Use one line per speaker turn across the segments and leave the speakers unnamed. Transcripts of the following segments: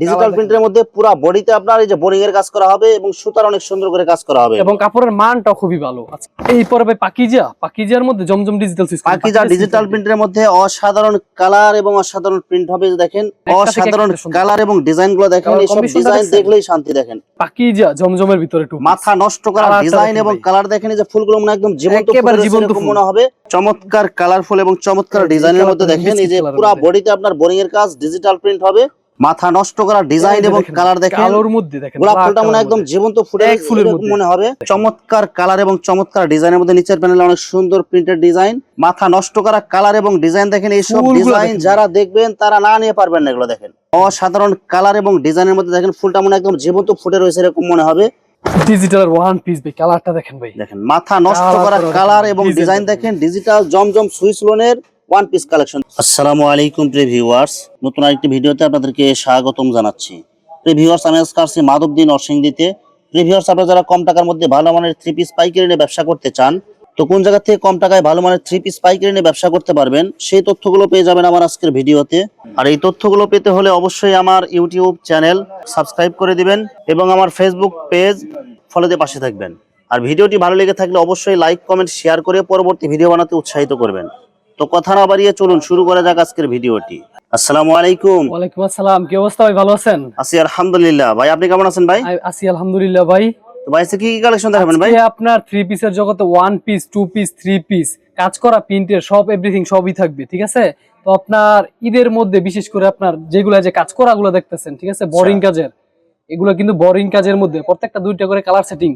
Digital. প্রিন্টের মধ্যে পুরো বডিতে আপনার এই যে বোরিং এর কাজ করা হবে এবং সুতার অনেক সুন্দর করে কাজ করা হবে।
এবং কাপড়ের মানটাও খুবই ভালো। আচ্ছা, এই পরে ভাই পাকিজা পাকিজার মধ্যে Zamzam digital Swiss
Pakiza digital প্রিন্টের মধ্যে অসাধারণ কালার এবং অসাধারণ প্রিন্ট হবে দেখেন। অসাধারণ কালার এবং ডিজাইনগুলো দেখেন
combination টা
ডিজাইন দেখলেই শান্তি দেখেন।
পাকিজা জমজমের ভিতরে টু
মাথা নষ্ট করা ডিজাইন এবং কালার দেখেন এই যে ফুলগুলো মনে একদম জীবন্ত
একেবারে জীবন্ত
মনে হবে। চমৎকার কালারফুল এবং চমৎকার ডিজাইনের মধ্যে দেখেন এই যে পুরো বডিতে আপনার বোরিং এর কাজ ডিজিটাল প্রিন্ট হবে। মাথা নষ্ট করা ডিজাইন এবং কালার দেখেন
কালোর মধ্যে দেখেন
গোলাপ ফুলটা মনে একদম জীবন্ত
এক ফুলের মধ্যে।
মনে হবে। চমৎকার কালার এবং চমৎকার ডিজাইনের মধ্যে নিচের প্যানেলে অনেক সুন্দর প্রিন্টেড ডিজাইন মাথা নষ্ট করা কালার এবং ডিজাইন দেখেন এইসব ডিজাইন যারা দেখবেন তারা না নিয়ে পারবেন না এগুলো দেখেন। অসাধারণ কালার এবং ডিজাইনের মধ্যে দেখেন ফুলটা মনে হয় একদম জীবন্ত ফুটে রয়েছে এরকম মনে হবে।
ডিজিটাল ওয়ান পিস ভাই কালারটা দেখেন ভাই।
দেখেন মাথা নষ্ট করা কালার এবং ডিজাইন
দেখেন।
ডিজিটাল জমজম সুইস লোনের ওয়ান পিস কালেকশন আসসালামু আলাইকুম, প্রিয় ভিউয়ার্স নতুন আরেকটি ভিডিওতে আপনাদেরকে স্বাগতম জানাচ্ছি। প্রিয় ভিউয়ার্স আমি আজকে আসছি মাধবদী নরসিংদীতে। প্রিয় ভিউয়ার্স আপনারা যারা কম টাকার মধ্যে ভালো মানের থ্রি পিস পাইকারি নিয়ে ব্যবসা করতে চান, তো কোন জায়গা থেকে কম টাকায় ভালো মানের থ্রি পিস পাইকারি নিয়ে ব্যবসা করতে পারবেন, সেই তথ্যগুলো পেয়ে যাবেন আমার আজকের ভিডিওতে। আর এই তথ্যগুলো পেতে হলে অবশ্যই আমার ইউটিউব চ্যানেল সাবস্ক্রাইব করে দিবেন এবং আমার ফেসবুক পেজ ফলোতে পাশে থাকবেন। আর ভিডিওটি ভালো লেগে থাকলে অবশ্যই লাইক কমেন্ট শেয়ার করে পরবর্তী ভিডিও বানাতে উৎসাহিত করবেন। তো কথা না বাড়িয়ে চলুন শুরু করা যাক আজকের ভিডিওটি। আসসালামু আলাইকুম।
ওয়ালাইকুম আসসালাম কি অবস্থা ভাই? ভালো আছেন?
আছি আলহামদুলিল্লাহ। ভাই আপনি কেমন আছেন ভাই?
আছি আলহামদুলিল্লাহ ভাই।
তো ভাই কি কি কালেকশন দেখাবেন ভাই?
আপনার থ্রি পিসের জগতে one piece two piece three piece কাজ করা প্রিন্টের সব এভরিথিং সবই থাকবে ঠিক আছে? তো আপনার ঈদের মধ্যে বিশেষ করে আপনার যেগুলো যে কাজ করা গুলো দেখতেছেন ঠিক আছে? বোরিং কাজের। এগুলো কিন্তু বোরিং কাজের মধ্যে প্রত্যেকটা দুইটা করে কালার সেটিং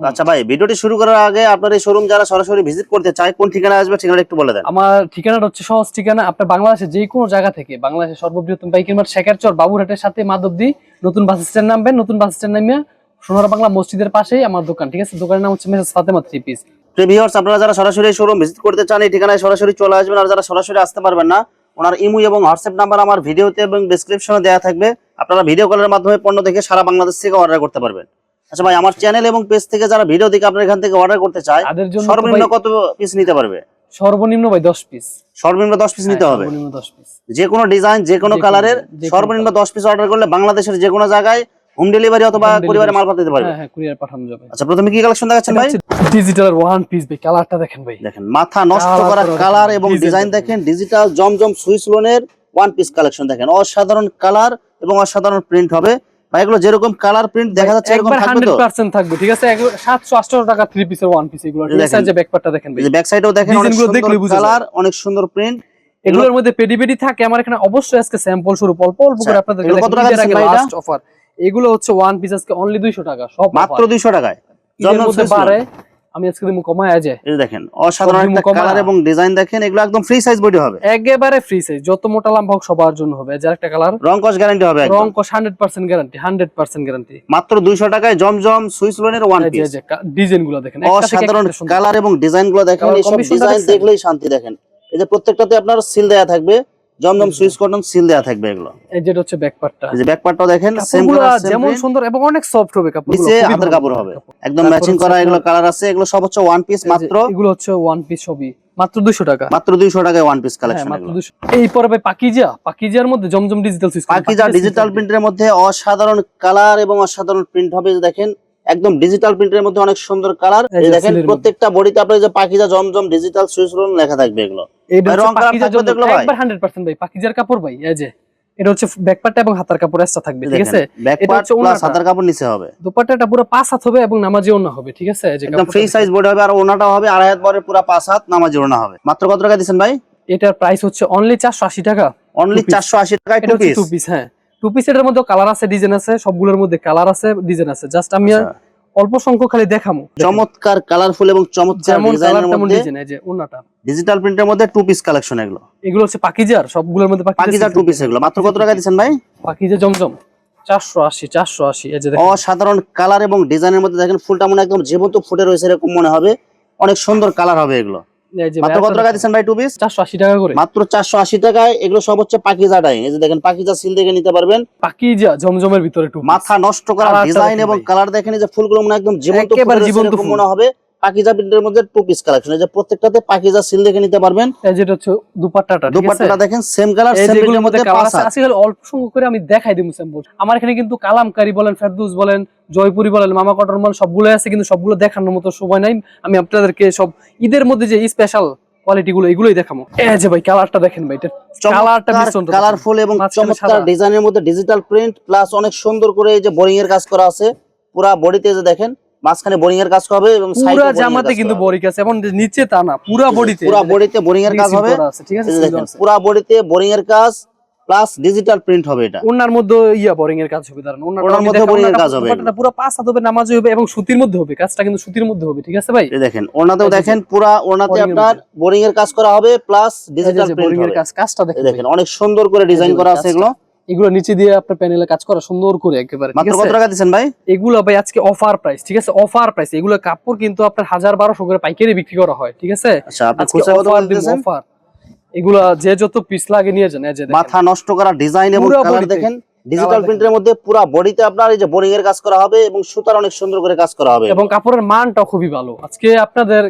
আচ্ছা ভাই ভিডিওটি শুরু করার আগে আপনার এই শোরুম যারা সরাসরি ভিজিট করতে চায় কোন ঠিকানা আসবে ঠিকানা একটু বলে দেন।
আমার ঠিকানাটা হচ্ছে সহজ ঠিকানা আপনার বাংলাদেশের যে কোনো জায়গা থেকে বাংলাদেশের সর্ববৃহত্তম পাইকারি মার্ট শেখারচর বাবুরহাটের সাথে মাধবদী নতুন বাস স্ট্যান্ড নামবেন নতুন বাস স্ট্যান্ড নামিয়ে সোনার বাংলা মসজিদের পাশেই আমার দোকান ঠিক আছে? দোকানের নাম হচ্ছে message Fatema three piece
previewers আপনারা যারা সরাসরি শোরুম ভিজিট করতে চান এই ঠিকানায় সরাসরি চলে আসবেন আর যারা সরাসরি আসতে পারবেন না ওনার ইমু এবং হোয়াটসঅ্যাপ নাম্বার আমার ভিডিওতে এবং ডেসক্রিপশনে দেওয়া থাকবে। আপনারা ভিডিও কলের মাধ্যমে পণ্য দেখে সারা বাংলাদেশ থেকে অর্ডার করতে পারবেন। আচ্ছা ভাই আমার চ্যানেল এবং পেজ থেকে যারা ভিডিও দেখে আপনার এখান থেকে অর্ডার করতে চায় সর্বনিম্ন কত পিস নিতে পারবে?
সর্বনিম্ন ভাই দশ পিস
সর্বনিম্ন দশ পিস নিতে হবে।
সর্বনিম্ন দশ পিস
যে কোনো ডিজাইন যে কোনো কালারের সর্বনিম্ন দশ পিস অর্ডার করলে বাংলাদেশের যে কোনো জায়গায় হোম ডেলিভারি অথবা
delivery।
মাল পাঠাতে পারবে।
হ্যাঁ হ্যাঁ কুরিয়ার পাঠানো যাবে।
আচ্ছা প্রথমে কি কালেকশন দেখাচ্ছেন ভাই?
ডিজিটাল ওয়ান পিস ভাই কালারটা দেখেন ভাই।
দেখেন মাথা নষ্ট করা কালার এবং ডিজাইন
দেখেন।
ডিজিটাল জমজম সুইস লোনের ওয়ান পিস কালেকশন দেখেন। অসাধারণ কালার এবং অসাধারণ প্রিন্ট হবে। এগুলো যেরকম কালার প্রিন্ট দেখা যাচ্ছে এরকম থাকবে তো?
100% থাকবে ঠিক আছে? সাতশো আটশো টাকা থ্রি পিসের ওয়ান পিস এগুলো। ঠিক আছে যে ব্যাকপ্যাকটা দেখেন
এই যে ব্যাক সাইডেও দেখেন অনেক সুন্দর। কালার অনেক সুন্দর প্রিন্ট
এগুলোর মধ্যে পেডি পেডি থাকে আমার এখানে অবশ্যই আজকে স্যাম্পল স্বরূপ অল্প অল্প করে
আচ্ছা,
আপনাদের
এগুলো কত টাকা দিচ্ছেন ভাই
লাস্ট অফার এগুলো হচ্ছে ওয়ান পিস আজকে অনলি 200 টাকা সব
মাত্র
offer।
দুইশো টাকায়।
ঈদের মধ্যে পারে আমি আজকে দিমু কমায় যায়
এই দেখেন অসাধারণ একটা কালার এবং ডিজাইন দেখেন এগুলো একদম ফ্রি সাইজ বডি হবে।
একেবারে ফ্রি সাইজ যত মোটা লম্বা হোক সবার জন্য হবে। যার একটা কালার
রং কস গ্যারান্টি হবে
রং কস 100% গ্যারান্টি 100% গ্যারান্টি
মাত্র দুইশো টাকায় জমজম সুইস লোনের ওয়ান পিস
ডিজাইনগুলো দেখেন
অসাধারণ কালার এবং ডিজাইনগুলো দেখেন
combination টা
ডিজাইন দেখলেই শান্তি দেখেন। এই যে প্রত্যেকটাতে আপনার সিল দেয়া থাকবে। জমজম সুইচ কটন সিল দেয়া থাকবে এগুলো।
এই যেটা হচ্ছে ব্যাক পার্টটা
এই যে ব্যাক পার্টটাও দেখেন সেম
যেমন সুন্দর এবং অনেক সফট হবে কাপড়গুলো
নিচে হাতের কাপড় হবে। একদম ম্যাচিং করা এগুলো কালার আছে এগুলো সব হচ্ছে ওয়ান পিস মাত্র।
এগুলো হচ্ছে ওয়ান পিস সবই মাত্র 200 টাকা।
মাত্র দুইশো টাকায় ওয়ান পিস কালেকশন
মাত্র 200 এই পরে ভাই পাকিজা। পাকিজার মধ্যে Zamzam digital Swiss
Pakiza digital প্রিন্টের মধ্যে অসাধারণ কালার এবং অসাধারণ প্রিন্ট হবে দেখেন। একদম ডিজিটাল প্রিন্টের মধ্যে অনেক সুন্দর কালার দেখেন প্রত্যেকটা বডিতে আপনার যে পাকিজা জমজম ডিজিটাল সুইচ লেখা থাকবে এগুলো। রং কালার থাকবে ভাই?
একবার 100% ভাই পাকিজার কাপড় ভাই এই যে। এটা হচ্ছে ব্যাকপার্টটা এবং হাতার কাপড় এক্সট্রা থাকবে ঠিক আছে? এটা হচ্ছে
প্লাস। হাতের কাপড় নিচে হবে।
দোপাট্টাটা পুরো পাঁচ হাত হবে এবং নামাজি হবে ঠিক আছে? এই যে
একদম ফ্রি সাইজ বডি হবে আর হবে আড়াই হাত পুরো পাঁচ হাত নামাজি ওনা হবে। মাত্র কত টাকা দিচ্ছেন ভাই?
এটার প্রাইস হচ্ছে অনলি 480 টাকা।
Only
Two piece।
চারশো আশি টাকায় টু পিস
টু পিস হ্যাঁ। টু পিস মধ্যে কালার আছে ডিজাইন আছে সবগুলোর মধ্যে কালার আছে ডিজাইন আছে। জাস্ট আমি
আচ্ছা।
অল্প সংখ্যক খালি দেখামো।
চমৎকার কালারফুল এবং চমৎকার
কালার
ডিজাইনের মধ্যে
এই যে ওন্নাটা
ডিজিটাল প্রিন্টের মধ্যে টু পিস কালেকশন এগুলো।
এগুলো হচ্ছে পাকিজার সবগুলোর মধ্যে
পাকিজার টু পিস এগুলো। মাত্র কত টাকা দিচ্ছেন ভাই?
পাকিজা জমজম। 480 480 এই যে
অসাধারণ কালার এবং ডিজাইনের মধ্যে দেখেন ফুলটা মনে হয় একদম জীবন্ত ফুটে রয়েছে এরকম মনে হবে। অনেক সুন্দর কালার হবে এগুলো।
এই
মাত্র কত টাকা দিচ্ছেন ভাই টু পিস?
480 টাকা করে।
মাত্র চারশো আশি টাকায় এগুলো সব হচ্ছে পাকিজা ডাইং। এই যে দেখেন পাকিজা সিল দেখে নিতে পারবেন।
পাকিজা জমজমের ভিতরে টু
মাথা নষ্ট করা ডিজাইন এবং কালার দেখেন এই যে ফুলগুলো মনে হয় একদম জীবন্ত
ফুল।
মনে হবে। পাকিজা প্রিন্টের মধ্যে টু পিস কালেকশন এই যে প্রত্যেকটাতে পাকিজা সিল দেখে নিতে পারবেন।
এই যেটা হচ্ছে দুপাট্টাটা
দুপাট্টাটা দেখেন সেম কালার সেম প্রিন্টের
মধ্যে
পাঁচ
আছে। অল্প সংখ্যক করে আমি দেখাই দিই স্যাম্পল। আমার এখানে কিন্তু কালামকারী বলেন ফেরদৌস বলেন জয়পুরি বলেন মামা কটন মাল সবগুলো আছে কিন্তু সবগুলো দেখানোর মতো সময় নাই। আমি আপনাদেরকে সব ঈদের মধ্যে যে স্পেশাল কোয়ালিটি গুলো এগুলোই দেখাবো। এই যে ভাই কালারটা দেখেন ভাই এটা কালারটা
কালারফুল এবং চমৎকার। ডিজাইনের মধ্যে ডিজিটাল প্রিন্ট প্লাস অনেক সুন্দর করে এই যে বোরিং এর কাজ করা আছে পুরা বডিতে যে দেখেন মাঝখানে বোরিং এর কাজ হবে এবং
পুরা জামাতে কিন্তু বরিক আছে এবং নিচে তা না পুরা বডিতে
পুরা বডিতে বোরিং এর কাজ হবে।
ঠিক আছে?
দেখেন। পুরা বডিতে বোরিং এর কাজ প্লাস ডিজিটাল প্রিন্ট হবে এটা।
ওনার মধ্যে ইয়া বোরিং এর কাজ হবে দাঁড়ান। ওনার
মধ্যে boring এর কাজ হবে এটা।
পুরো পাঁচ হাত হবে নামাজ হবে এবং সুতির মধ্যে হবে কাজটা কিন্তু সুতির মধ্যে হবে ঠিক আছে ভাই?
দেখেন ওনাতেও দেখেন পুরা ওনাতে আপনার বোরিং এর কাজ করা হবে প্লাস ডিজিটাল প্রিন্ট
এর কাজ কাজটা দেখেন
অনেক সুন্দর করে ডিজাইন করা আছে এগুলো।
এগুলো নিচে দিয়ে আপনার প্যানেলে কাজ করা সুন্দর করে একেবারে
মাত্র কত টাকা দিচ্ছেন ভাই?
এগুলো ভাই আজকে অফার প্রাইস ঠিক আছে? অফার প্রাইস এগুলো কাপড় কিন্তু আপনার হাজার বারোশো করে পাইকারি বিক্রি করা হয় ঠিক আছে?
আচ্ছা আপনি খুচরা কত
অফার দিব
দিতেছেন?
অফার এগুলা যে যত পিস লাগে নিয়ে যান এই যে দেখেন।
মাথা নষ্ট করা ডিজাইন এবং কালার দেখেন ডিজিটাল প্রিন্টের মধ্যে পুরা বডিতে আপনার এই যে বোরিং এর কাজ করা হবে এবং সুতার অনেক সুন্দর করে কাজ করা হবে।
এবং কাপড়ের মানটা খুবই ভালো। আজকে আপনাদের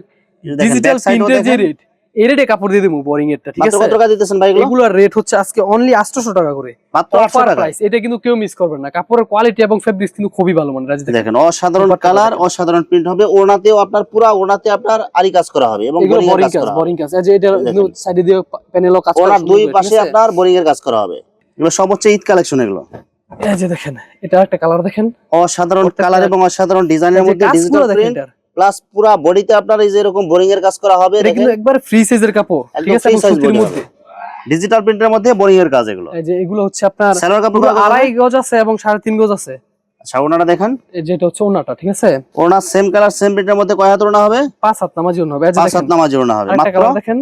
ডিজিটাল প্রিন্টের যে রেট এই রেটে কাপড় দিয়ে দেবো বোরিং এরটা ঠিক আছে?
কত টাকা দিতেছেন ভাই এগুলো
এগুলোর রেট হচ্ছে আজকে অনলি 800 টাকা করে।
মাত্র 800 টাকা?
প্রাইস এটা কিন্তু কেউ মিস করবেন না। কাপড়ের কোয়ালিটি এবং ফেব্রিক্স কিন্তু খুবই ভালো মানে রাজি দেখেন।
অসাধারণ কালার অসাধারণ প্রিন্ট হবে ওনাতেও আপনার পুরা ওনাতে আপনার আরি কাজ করা হবে এবং বোরিং কাজ হবে।
বোরিং কাজ। এই যে এটা। সাইডে দিয়ে প্যানেলও কাজ করা সুন্দর
দুই পাশে আপনার বোরিং এর কাজ করা হবে। এগুলো সব হচ্ছে ঈদ কালেকশন এগুলো।
এই যে দেখেন এটা একটা কালার দেখেন।
অসাধারণ কালার এবং অসাধারণ ডিজাইনের মধ্যে ডিজিটাল প্রিন্ট। প্লাস পুরা বডিতে আপনার এই যে এরকম বোরিং এর কাজ করা হবে
এটা কিন্তু একবার ফ্রি সাইজের কাপড় ঠিক আছে? সুতির মধ্যে।
ডিজিটাল প্রিন্টের মধ্যে বোরিং এর কাজ এগুলো।
এই যে এগুলো হচ্ছে আপনার
সালোয়ার কাপড়?
আড়াই গজ আছে এবং সাড়ে তিন গজ আছে।
আচ্ছা ওনারা দেখেন।
এই যেটা হচ্ছে ওনাটা ঠিক আছে?
ওনার সেম কালার সেম প্রিন্টের মধ্যে কয় হাত ওনা হবে?
পাঁচ হাত নামাজি ওনা হবে।
পাঁচ হাত নামাজি ওনা হবে। মাত্র?
দেখেন।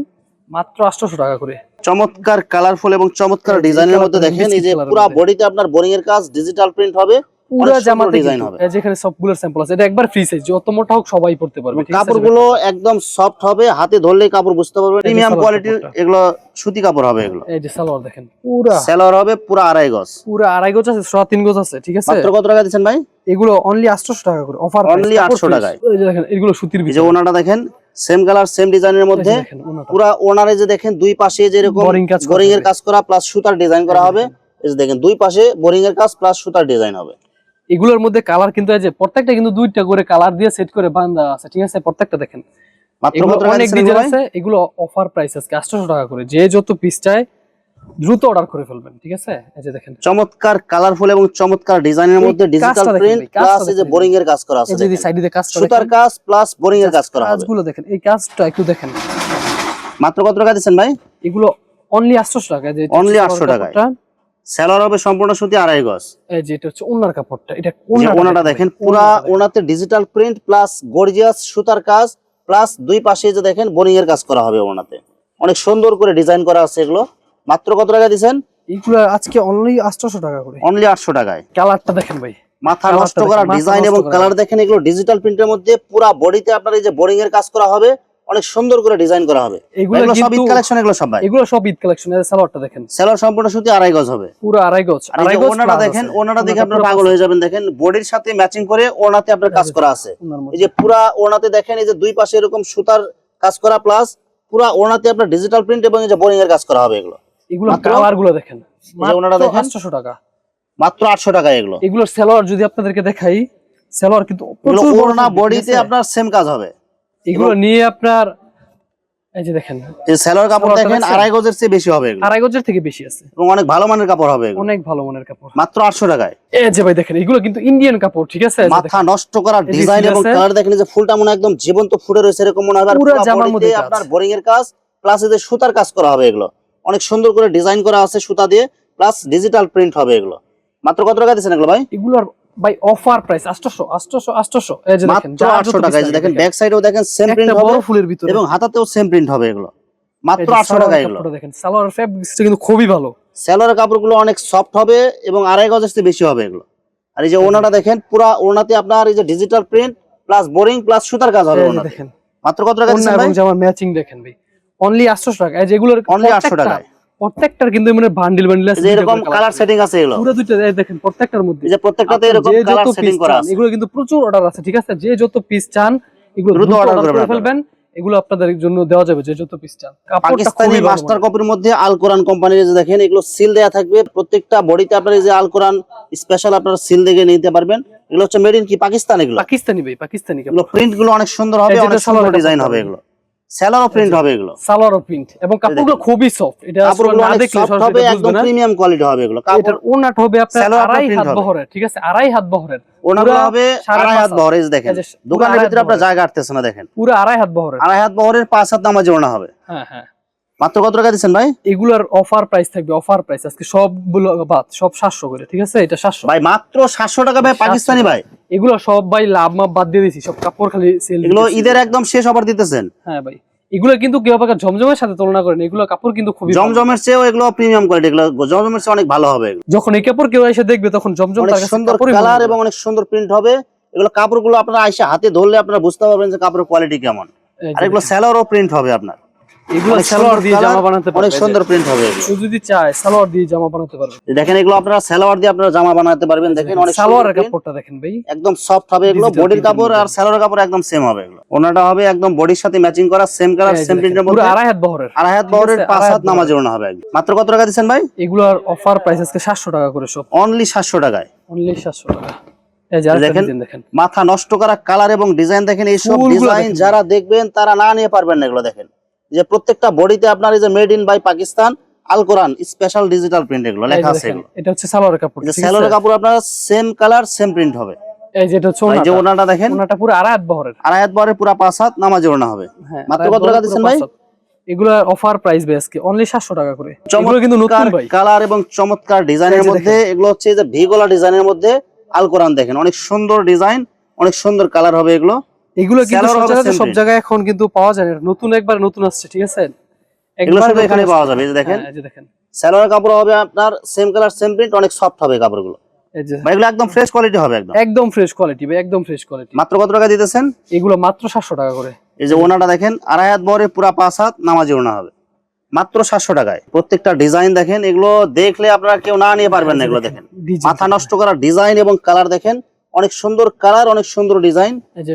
মাত্র 800 টাকা করে।
চমৎকার কালারফুল এবং চমৎকার ডিজাইনের মধ্যে দেখেন এই যে পুরো বডিতে আপনার বোরিং এর কাজ ডিজিটাল প্রিন্ট হবে।
পুরো জামাতে কিন্তু
হবে।
যেখানে সবগুলোর স্যাম্পল আছে এটা একবার ফ্রি সাইজ যত মোটা হোক সবাই পড়তে পারবে
কাপড়গুলো একদম সফট হবে হাতে ধরলেই কাপড় বুঝতে পারবে প্রিমিয়াম
সালোয়ার
কোয়ালিটির এগুলো সুতি কাপড় হবে এগুলো।
এই যে সালোয়ার দেখেন পুরা।
সেলর হবে পুরো আড়াই গজ।
পুরা আড়াই গজ আছে সোয়া তিন গজ আছে ঠিক আছে?
মাত্র কত টাকা দিচ্ছেন ভাই?
এগুলো অনলি 800 টাকা করে অফার
Only 800 টাকায়।
এই যে দেখেন এগুলো সুতির
এই যে
ভিতরে।
ওনাটা দেখেন সেম কালার সেম ডিজাইনের মধ্যে। পুরা ওনারে যে দেখেন দুই পাশে যে এরকম
কাজ
বোরিং এর কাজ করা প্লাস সুতার ডিজাইন করা হবে। এই যে দেখেন দুই পাশে বোরিং এর কাজ প্লাস সুতার ডিজাইন হবে।
এগুলোর মধ্যে কালার কিন্তু এই যে প্রত্যেকটা কিন্তু দুইটা করে কালার দিয়ে সেট করে বান্ধা আছে ঠিক আছে? প্রত্যেকটা দেখেন। অনেক ডিজাইন আছে এগুলো অফার প্রাইস আজকে 800 টাকা করে। যে যত পিস চায় দ্রুত অর্ডার করে ফেলবেন ঠিক আছে? এই যে দেখেন।
চমৎকার কালারফুল এবং চমৎকার ডিজাইনের মধ্যে ডিজিটাল প্রিন্ট প্লাস এই যে বোরিং এর কাজ করা আছে
এই যে। সাইডে কাজটা
সুতার
দেখেন।
কাজ প্লাস বোরিং এর কাজ করা হবে।
কাজগুলো দেখেন এই কাজটা একটু দেখেন।
মাত্র কত টাকা দিচ্ছেন ভাই?
এগুলো অনলি 800 টাকা যে
অনলি
হচ্ছে
800 টাকায়। সেলর হবে সম্পূর্ণ সুতি আড়াই গজ।
এই যে এটা হচ্ছে ওনার কাপড়টা এটা
ওনাটা দেখেন পুরা ওনাতে ডিজিটাল প্রিন্ট প্লাস গর্জিয়াস সুতার কাজ প্লাস দুই পাশে যে দেখেন বোরিং এর কাজ করা হবে ওনাতে। অনেক সুন্দর করে ডিজাইন করা আছে এগুলো। মাত্র কত টাকা
এগুলো আজকে অনলি 800 টাকা করে।
অনলি আটশো টাকায়।
কালারটা দেখেন ভাই।
মাথা নষ্ট করা ডিজাইন এবং কালার দেখেন এগুলো ডিজিটাল প্রিন্টের মধ্যে পুরা বডিতে আপনার এই যে বোরিং এর কাজ করা হবে। অনেক সুন্দর করে ডিজাইন করা হবে।
এগুলো
এগুলো সব ঈদ কালেকশন এগুলো সব ভাই।
এগুলো সব ঈদ কালেকশন এই সালোয়ারটা দেখেন।
সেলর সম্পূর্ণ সুতি আড়াই গজ হবে।
পুরো আড়াই গজ। আড়াই গজ
ওনাটা দেখেন ওনাটা দেখে আপনার পাগল হয়ে যাবেন। দেখেন বডির সাথে ম্যাচিং করে ওনাতে আপনার কাজ করা আছে। এই যে পুরা ওনাতে দেখেন এই যে দুই পাশে এরকম সুতার কাজ করা প্লাস পুরা ওনাতে আপনার ডিজিটাল প্রিন্ট এবং এই যে বোরিং এর কাজ করা হবে এগুলো।
এগুলো কালারগুলো দেখেন।
ওনাটা দেখেন।
800 টাকা।
মাত্র আটশো টাকা এগুলো।
এগুলোর সেলোয়ার যদি আপনাদেরকে দেখাই সেলোয়ার কিন্তু
এগুলো
ঠিক
বডিতে আপনার সেম কাজ হবে।
এগুলো নিয়ে আপনার এই যে দেখেন
এই সেলর কাপড় দেখেন আড়াই গজের চেয়ে বেশি হবে এগুলো।
আড়াই গজের থেকে বেশি আছে।
এবং অনেক ভালো মানের কাপড় হবে
অনেক ভালো মানের কাপড়।
মাত্র আটশো টাকায়।
এই যে ভাই দেখেন এগুলো কিন্তু ইন্ডিয়ান কাপড় ঠিক আছে?
মাথা নষ্ট করা ডিজাইন এবং কালার দেখেন যে ফুলটা মনে একদম জীবন্ত ফুটে রয়েছে এরকম মনে হবে
পুরো জামার মধ্যে
আপনার বোরিং এর কাজ প্লাস যে সুতার কাজ করা হবে এগুলো। অনেক সুন্দর করে ডিজাইন করা আছে সুতা দিয়ে প্লাস ডিজিটাল প্রিন্ট হবে এগুলো। মাত্র কত টাকা দিচ্ছেন এগুলো ভাই?
এগুলোর ভাই অফার প্রাইস 800 800 800 এই যে দেখেন
মাত্র
যার
আটশো
যত
টাকা এই যে দেখেন ব্যাক সাইডেও দেখেন সেম প্রিন্ট
বড় ফুলের ভিতরে।
এবং হাতাতেও সেম প্রিন্ট হবে এগুলো। মাত্র
যে
আটশো
সালোয়ার
টাকা এগুলো।
দেখেন সালোয়ার ফেব্রিক্সটা কিন্তু খুবই ভালো।
সেলোয়ার কাপড়গুলো অনেক সফট হবে এবং আড়াই গজের চেয়ে বেশি হবে এগুলো। আর এই যে ওনাটা দেখেন পুরা ওনাতে আপনার এই যে digital print plus boring plus সুতার কাজ হবে ওনাতে।
দেখেন
মাত্র কত টাকা দিচ্ছেন ভাই?
জামার ম্যাচিং দেখেন ভাই। অনলি 800 টাকা। এই যেগুলোর
Only 800
প্রত্যেকটা-
টাকায়।
প্রত্যেকটার কিন্তু মানে বান্ডিল বান্ডিল আছে
এরকম কালার সেটিং আছে এগুলো।
পুরো দেখেন প্রত্যেকটার মধ্যে।
এই যে প্রত্যেকটাতে এরকম কালার সেটিং করা আছে।
এগুলো কিন্তু প্রচুর অর্ডার আছে ঠিক আছে? যে যত পিস চান এগুলো
দ্রুত করবেন
করে ফেলবেন। এগুলো আপনাদের জন্য দেওয়া যাবে যে যত পিস চান।
পাকিস্তানি মাস্টার কপির মধ্যে আল কোরআন কোম্পানির যে দেখেন এগুলো সিল দেয়া থাকবে। প্রত্যেকটা বডিতে আপনার যে আল কোরআন স্পেশাল আপনারা সিল দেখে নিতে পারবেন। এগুলো হচ্ছে মেড ইন কি? পাকিস্তান এগুলো?
পাকিস্তানি ভাই পাকিস্তানি
এগুলো প্রিন্টগুলো অনেক সুন্দর হবে অনেক সুন্দর ডিজাইন হবে। এগুলো। স্যালোয়ারও প্রিন্ট হবে এগুলো।
সালোয়ার প্রিন্ট এবং কাপড়গুলো খুবই সফট এটা
কাপড়গুলো
না দেখলে সরাসরি
হবে একদম প্রিমিয়াম কোয়ালিটি হবে এগুলো। কাপড়
ওনাট হবে আপনার আড়াই হাত বহরের ঠিক আছে? আড়াই হাত বহরের।
ওনাগুলো হবে আড়াই হাত বহরের দেখেন। দোকানের ভিতরে আপনার জায়গা আটতেছে না দেখেন।
পুরো আড়াই হাত বহরের।
আড়াই হাত বহরের পাঁচ হাত নামাজ ওনা হবে।
হ্যাঁ হ্যাঁ।
মাত্র কত টাকা দিচ্ছেন ভাই?
এগুলার অফার প্রাইস থাকবে অফার প্রাইস আজকে সবগুলো বাদ সব সাতশো করে ঠিক আছে? এটা সাতশো।
ভাই মাত্র সাতশো টাকা ভাই পাকিস্তানি ভাই।
এগুলো সব ভাই লাভ মাপ বাদ দিয়ে দিছি সব কাপড় খালি সেল
এগুলো ঈদের একদম শেষ অফার দিতেছেন।
হ্যাঁ ভাই এগুলো কিন্তু কেউ জমজমের সাথে তুলনা করেন এগুলো কাপড় কিন্তু খুবই।
জমজমের চেয়েও এগুলো প্রিমিয়াম কোয়ালিটি এগুলো জমজমের চেয়ে অনেক ভালো হবে।
যখন এই কাপড় কেউ এসে দেখবে তখন জমজম
অনেক
তার
সুন্দর কালার এবং অনেক সুন্দর প্রিন্ট হবে। এগুলো কাপড়গুলো আপনারা আইসা হাতে ধরলে আপনারা বুঝতে পারবেন যে কাপড়ের কোয়ালিটি কেমন। আর এগুলো স্যালোয়ারও প্রিন্ট হবে আপনার।
এগুলো সালোয়ার দিয়ে জামা বানাতে পারবে।
অনেক সুন্দর প্রিন্ট হবে।
কেউ যদি চায় সালোয়ার দিয়ে জামা বানাতে পারবে।
দেখেন এগুলো আপনারা সালোয়ার দিয়ে আপনারা জামা বানাতে পারবেন। দেখেন অনেক
সালোয়ারের কাপড়টা দেখেন ভাই।
একদম সফট হবে এগুলো। বডির কাপড় আর সালোয়ারের কাপড় একদম সেম হবে এগুলো। ওনাটা হবে একদম বডির সাথে ম্যাচিং করা সেম কালার সেম প্রিন্টের মধ্যে।
আড়াই হাত বহরের।
আড়াই হাত বহরের পাঁচ হাত
হাত
নামাজ ওড়না হবে মাত্র কত টাকা দিচ্ছেন ভাই?
এগুলোর অফার প্রাইস আজকে সাতশো টাকা করে সব
অনলি সাতশো টাকায়।
অনলি টাকা।
দেখেন। মাথা নষ্ট করা কালার এবং ডিজাইন দেখেন এইসব ডিজাইন যারা দেখবেন তারা না নিয়ে পারবেন না এগুলো দেখেন। যে প্রত্যেকটা বডিতে আপনার এই যে মেড ইন বাই পাকিস্তান আল কোরআন স্পেশাল ডিজিটাল প্রিন্ট এগুলো লেখা আছে এগুলো।
এটা হচ্ছে সালোয়ারের কাপড় ঠিক
কাপড় আপনার সেম কালার সেম প্রিন্ট হবে।
এই যে এটা হচ্ছে
এই যে
ওনাটা।
দেখেন।
ওনাটা পুরো আড়াই হাত বহরের।
আড়াই হাত বহরের পুরা পাঁচ হাত নামাজ ওড়না হবে।
হ্যাঁ
মাত্র কত টাকা দিচ্ছেন ভাই?
এগুলোর অফার প্রাইস বে আজকে অনলি সাতশো টাকা করে। এগুলো কিন্তু নতুন ভাই।
কালার এবং চমৎকার ডিজাইনের মধ্যে এগুলো হচ্ছে এই যে ভিগোলা ডিজাইনের মধ্যে আল কোরআন দেখেন। অনেক সুন্দর ডিজাইন অনেক সুন্দর কালার হবে এগুলো।
এগুলো কিন্তু সচরাচর সব জায়গায় এখন কিন্তু পাওয়া যায় নতুন একবার নতুন আসছে ঠিক আছে?
এগুলো শুধু এখানে পাওয়া যাবে এই যে দেখেন।
হ্যাঁ, এই যে দেখেন।
স্যালোয়ার কাপড় হবে আপনার সেম কালার সেম প্রিন্ট অনেক সফট হবে কাপড়গুলো।
এই যে।
ভাই এগুলো একদম ফ্রেশ কোয়ালিটি হবে একদম।
একদম ফ্রেশ কোয়ালিটি ভাই একদম ফ্রেশ কোয়ালিটি
মাত্র কত টাকা দিতেছেন?
এগুলো মাত্র সাতশো টাকা করে।
এই যে ওনাটা দেখেন আড়াই হাত বহরে পুরা পাঁচ হাত নামাজি ওনা হবে। মাত্র সাতশো টাকায়। প্রত্যেকটা ডিজাইন দেখেন এগুলো দেখলে আপনারা কেউ না নিয়ে পারবেন না এগুলো দেখেন মাথা নষ্ট করা ডিজাইন এবং কালার দেখেন অনেক সুন্দর কালার অনেক সুন্দর ডিজাইন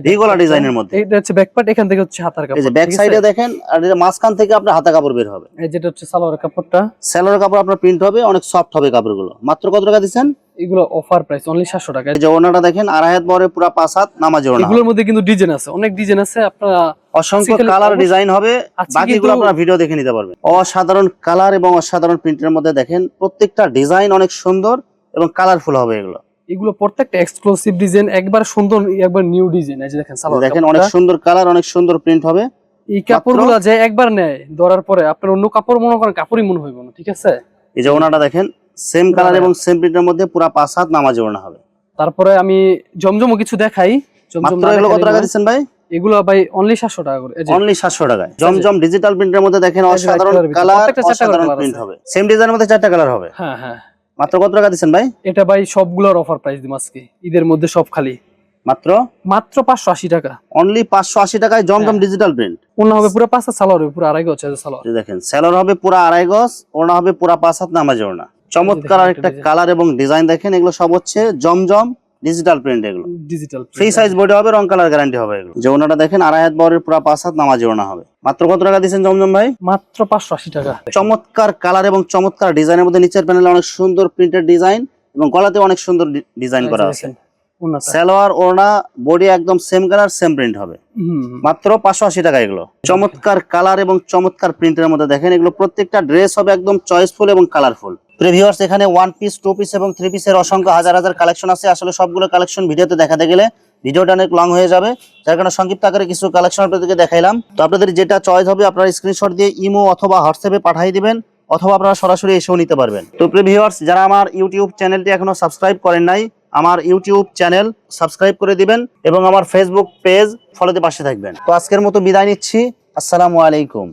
ভিগোলা ডিজাইনের মধ্যে।
এটা হচ্ছে ব্যাক পার্ট এখান থেকে হচ্ছে হাতার কাপড়
এই যে ব্যাক? সাইডে দেখেন আর যে মাঝখান থেকে আপনার হাতা কাপড় বের হবে।
এই যেটা হচ্ছে সালোয়ার কাপড়টা।
স্যালোয়ার কাপড় আপনার প্রিন্ট হবে অনেক সফট হবে কাপড়গুলো। মাত্র কত টাকা দিচ্ছেন?
এগুলো অফার প্রাইস অনলি সাতশো টাকা।
এই যে ওনাটা দেখেন আড়াই হাত পুরা পাঁচ হাত নামাজি ওনা
এগুলোর মধ্যে কিন্তু ডিজাইন আছে অনেক ডিজাইন আছে আপনারা
অসংখ্য কালার ডিজাইন হবে বাকিগুলো আপনারা ভিডিও দেখে নিতে পারবেন। অসাধারণ কালার এবং অসাধারণ প্রিন্টের মধ্যে দেখেন প্রত্যেকটা ডিজাইন অনেক সুন্দর এবং কালারফুল হবে এগুলো।
এগুলো প্রত্যেকটা এক্সক্লুসিভ ডিজাইন একবার সুন্দর একবার নিউ ডিজাইন এই যে দেখেন সালোয়ার
দেখেন অনেক সুন্দর কালার অনেক সুন্দর প্রিন্ট হবে।
এই কাপড়গুলো যে একবার নেয় ধরার পরে আপনার অন্য কাপড় মনে করেন কাপড়ই মনে হইব না ঠিক আছে?
এই যে ওনাটা দেখেন সেম কালার এবং সেম প্রিন্টের মধ্যে পুরা পাঁচ হাত নামাজি ওড়না হবে।
তারপরে আমি জমজমও কিছু দেখাই। জমজম
কত টাকা। দিচ্ছেন ভাই?
এগুলো ভাই অনলি সাতশো টাকা করে এই যে।
অনলি সাতশো টাকায়। জমজম ডিজিটাল প্রিন্টের মধ্যে দেখেন অসাধারণ কালার অসাধারণ প্রিন্ট হবে। সেম ডিজাইনের মধ্যে চারটা কালার হবে।
হ্যাঁ হ্যাঁ।
মাত্র কত টাকা দিচ্ছেন ভাই?
এটা ভাই সবগুলোর অফার প্রাইস দিম আজকে। ঈদের মধ্যে সব খালি।
মাত্র?
মাত্র পাঁচশো আশি টাকা।
অনলি পাঁচশো আশি টাকায়। জমজম ডিজিটাল প্রিন্ট
ওনা হবে পুরো পাঁচটা সালোয়ার হবে পুরো আড়াই গজ সালোয়ার।
দেখেন সালোয়ার হবে পুরো আড়াই গজ ওনা হবে পুরো পাঁচ হাত নামাজ ওনা চমৎকার একটা কালার এবং ডিজাইন দেখেন এগুলো সব হচ্ছে জমজম ডিজিটাল প্রিন্ট এগুলো।
ডিজিটাল
ফ্রি সাইজ বডি হবে রং কালার গ্যারান্টি হবে এগুলো। যে ওনাটা দেখেন আড়াই হাত বরের পুরা পাঁচ হাত নামাজ ওড়না হবে। মাত্র কত টাকা দিচ্ছেন জমজম ভাই?
মাত্র পাঁচশো আশি টাকা।
চমৎকার কালার এবং চমৎকার ডিজাইনের মধ্যে নিচের প্যানেলে অনেক সুন্দর প্রিন্টেড ডিজাইন এবং গলাতে অনেক সুন্দর ডিজাইন করা আছে। সালোয়ার ওড়না বডি একদম সেম কালার সেম প্রিন্ট হবে। মাত্র পাঁচশো আশি টাকা এগুলো। চমৎকার কালার এবং চমৎকার প্রিন্টের মধ্যে দেখেন এগুলো প্রত্যেকটা ড্রেস হবে একদম চয়েসফুল এবং কালারফুল প্রিভিউয়ার্স এখানে ওয়ান পিস টু পিস এবং থ্রি পিসের অসংখ্য হাজার হাজার কালেকশন আছে। আসলে সবগুলো কালেকশন ভিডিওতে দেখাতে গেলে ভিডিওটা অনেক লং হয়ে যাবে। যার কারণে সংক্ষিপ্ত আকারে কিছু কালেকশন আপনাদেরকে দেখাইলাম। তো আপনাদের যেটা চয়েস হবে, আপনারা স্ক্রিনশট দিয়ে ইমো অথবা হোয়াটসঅ্যাপে পাঠিয়ে দিবেন, অথবা আপনারা সরাসরি এসেও নিতে পারবেন। তো প্রিভিউয়ার্স যারা আমার ইউটিউব চ্যানেলটি এখনও সাবস্ক্রাইব করেন নাই, আমার ইউটিউব চ্যানেল সাবস্ক্রাইব করে দিবেন এবং আমার ফেসবুক পেজ ফলোতে পাশে থাকবেন। তো আজকের মতো বিদায় নিচ্ছি। আসসালামু আলাইকুম।